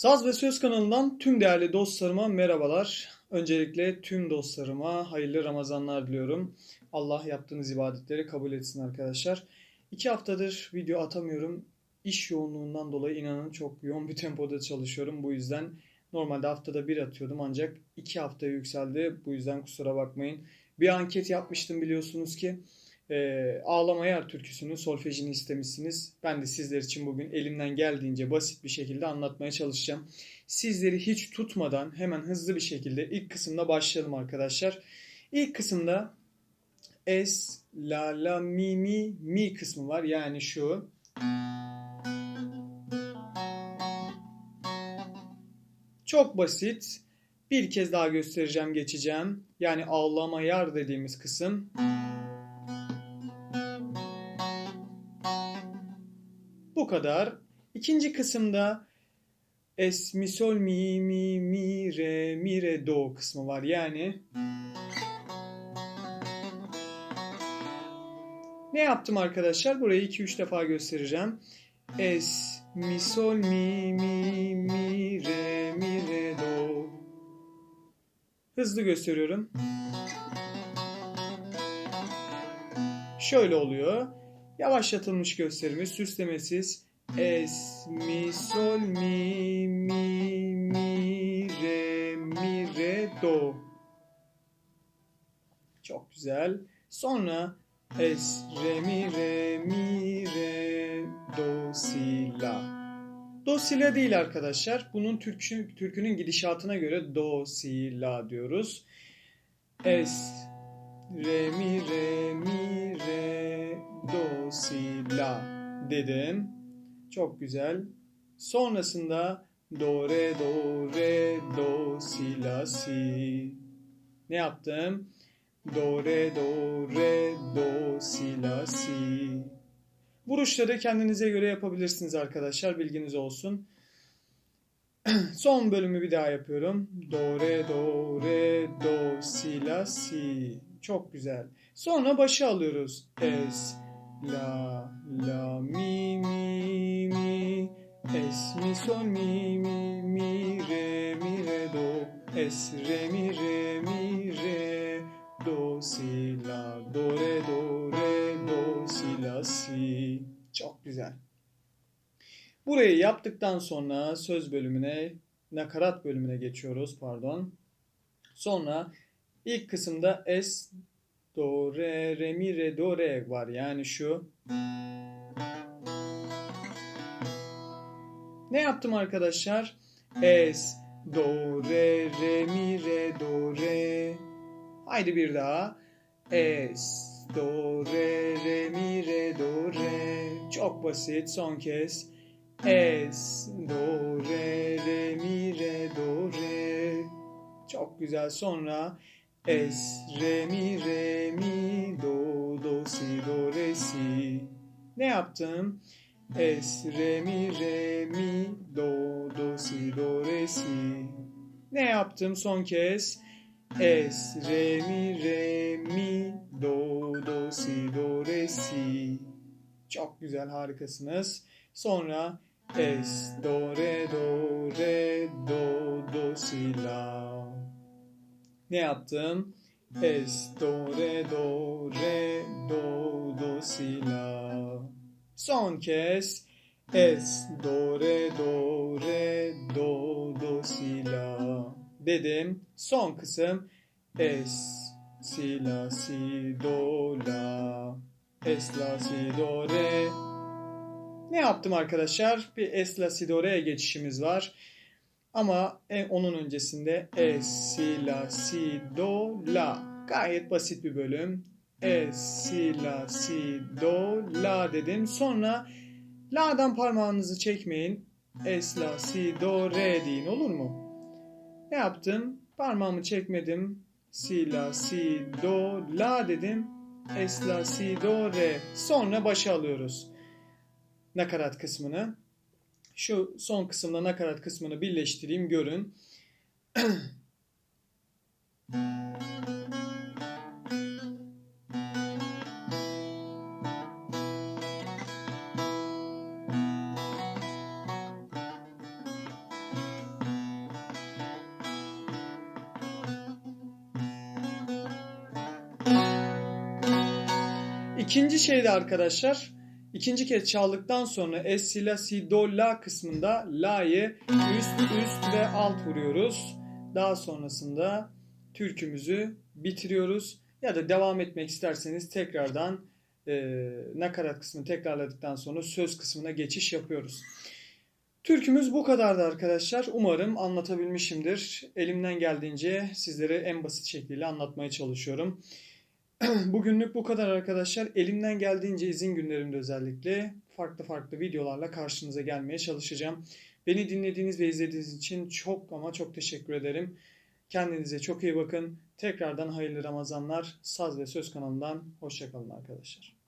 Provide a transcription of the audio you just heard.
Saz ve Söz kanalından tüm değerli dostlarıma merhabalar. Öncelikle tüm dostlarıma hayırlı Ramazanlar diliyorum. Allah yaptığınız ibadetleri kabul etsin arkadaşlar. İki haftadır video atamıyorum. İş yoğunluğundan dolayı inanın çok yoğun bir tempoda çalışıyorum. Bu yüzden normalde haftada bir atıyordum ancak iki haftaya yükseldi. Bu yüzden kusura bakmayın. Bir anket yapmıştım biliyorsunuz ki. E, Ağlama Yer türküsünün solfejini istemişsiniz. Ben de sizler için bugün elimden geldiğince basit bir şekilde anlatmaya çalışacağım. Sizleri hiç tutmadan hemen hızlı bir şekilde ilk kısımda başlayalım arkadaşlar. İlk kısımda es, la, la, mi, mi, mi kısmı var. Yani şu. Çok basit. Bir kez daha göstereceğim, geçeceğim. Yani ağlama yar dediğimiz kısım. Bu kadar. İkinci kısımda es, mi, sol, mi, mi, mi, re, mi, re, do kısmı var. Yani ne yaptım arkadaşlar? Burayı 2-3 defa göstereceğim. Es, mi, sol, mi, mi, mi, re, mi, re, do. Hızlı gösteriyorum. Şöyle oluyor. Yavaşlatılmış gösterimi süslemesiz. Es, mi, sol, mi, mi, mi, re, mi, re, do. Çok güzel. Sonra es, re, mi, re, mi, re, do, si, la. Do, si, la değil arkadaşlar. Bunun türkü, türkünün gidişatına göre do, si, la diyoruz. Es, re, mi, re, mi, do, si, la dedim. Çok güzel. Sonrasında do, re, do, re, do, si, la, si. Ne yaptım? Do, re, do, re, do, si, la, si. Vuruşları kendinize göre yapabilirsiniz arkadaşlar. Bilginiz olsun. Son bölümü bir daha yapıyorum. Do, re, do, re, do, si, la, si. Çok güzel. Sonra başı alıyoruz. Es, la, la, mi, mi, mi. Es, mi, sol, mi, mi, mi, re, mi, re, do. Es, re, mi, re, mi, re. Do, si, la, do, re, do, re, do, si, la, si. Çok güzel. Burayı yaptıktan sonra söz bölümüne, nakarat bölümüne geçiyoruz pardon. Sonra ilk kısımda es, do, re, re, mi, re, do, re var. Yani şu. Ne yaptım arkadaşlar? Es, do, re, re, mi, re, do, re. Haydi bir daha. Es, do, re, re, mi, re, do, re. Çok basit. Son kez. Es, do, re, re, mi, re, do, re. Çok güzel. Sonra es, re, mi, re, mi, do, do, si, do, re, si. Ne yaptım? Es, re, mi, re, mi, do, do, si, do, re, si. Ne yaptım son kez? Es, re, mi, re, mi, do, do, si, do, re, si. Çok güzel, harikasınız. Sonra es, do, re, do, re, do, do, si, la. Ne yaptım? Es, do, re, do, re, do, do, si, la. Son kez es, do, re, do, re, do, do, si, la dedim. Son kısım es, si, la, si, do, la, es, la, si, do, re. Ne yaptım arkadaşlar? Bir es, la, si, do, re'ye geçişimiz var. Ama onun öncesinde es, si, la, si, do, la. Gayet basit bir bölüm. Es, si, la, si, do, la dedim. Sonra la'dan parmağınızı çekmeyin. Es, la, si, do, re deyin olur mu? Ne yaptım? Parmağımı çekmedim. Si, la, si, do, la dedim. Es, la, si, do, re. Sonra başa alıyoruz. Nakarat kısmını şu son kısımda nakarat kısmını birleştireyim görün. İkinci şey de arkadaşlar ikinci kez çaldıktan sonra es, si, la, si, do, la kısmında la'yı üst, üst ve alt vuruyoruz. Daha sonrasında türkümüzü bitiriyoruz. Ya da devam etmek isterseniz tekrardan e, nakarat kısmını tekrarladıktan sonra söz kısmına geçiş yapıyoruz. Türkümüz bu kadardı arkadaşlar. Umarım anlatabilmişimdir. Elimden geldiğince sizlere en basit şekliyle anlatmaya çalışıyorum. Bugünlük bu kadar arkadaşlar. Elimden geldiğince izin günlerimde özellikle farklı farklı videolarla karşınıza gelmeye çalışacağım. Beni dinlediğiniz ve izlediğiniz için çok ama çok teşekkür ederim. Kendinize çok iyi bakın. Tekrardan hayırlı Ramazanlar. Saz ve Söz kanalından hoşçakalın arkadaşlar.